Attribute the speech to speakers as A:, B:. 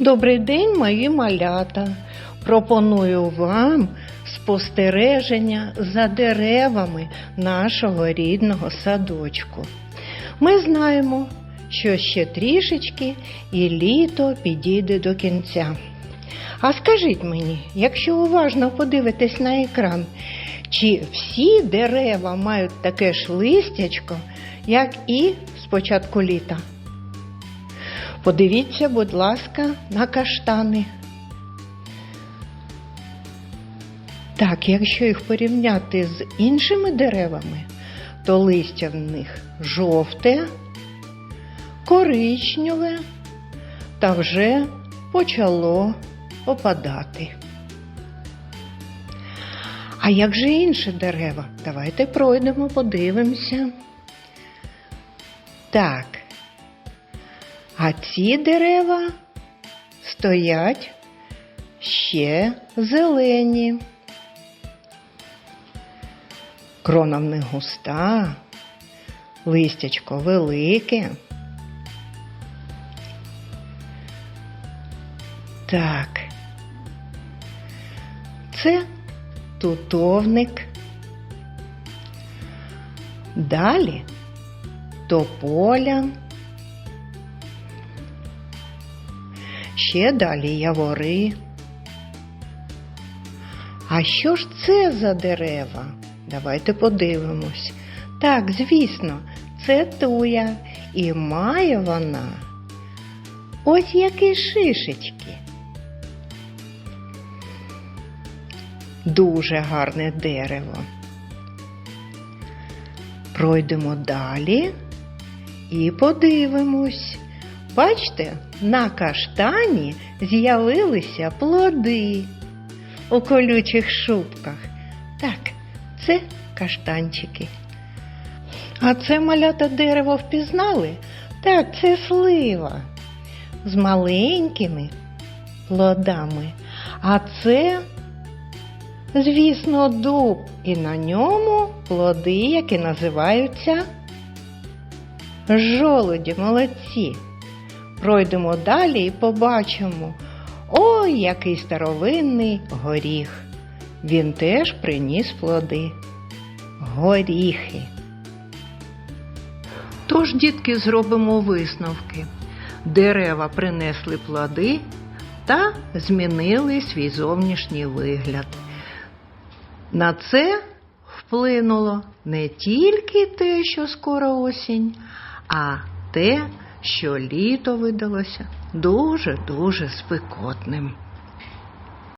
A: Добрий день, мої малята. Пропоную вам спостереження за деревами нашого рідного садочку. Ми знаємо, що ще трішечки і літо підійде до кінця. А скажіть мені, якщо уважно подивитись на екран, чи всі дерева мають таке ж листячко, як і з початку літа? Подивіться, будь ласка, на каштани. Так, якщо їх порівняти з іншими деревами, то листя в них жовте, коричневе та вже почало опадати. А як же інші дерева? Давайте пройдемо, подивимося. Так. А ці дерева стоять ще зелені. Крона в них густа, листячко велике. Так. Це тутовник. Далі тополя. Ще далі явори. А що ж це за дерева? Давайте подивимось. Так, звісно, це туя, і має вона ось які шишечки. Дуже гарне дерево. Пройдемо далі і подивимось. Бачите, на каштані з'явилися плоди у колючих шубках. Так, це каштанчики. А це малята дерево впізнали? Так, це слива з маленькими плодами. А це, звісно, дуб, і на ньому плоди, які називаються жолуді, молодці. Пройдемо далі і побачимо. Ой, який старовинний горіх. Він теж приніс плоди. Горіхи. Тож, дітки, зробимо висновки. Дерева принесли плоди та змінили свій зовнішній вигляд. На це вплинуло не тільки те, що скоро осінь, а те, що літо видалося дуже-дуже спекотним.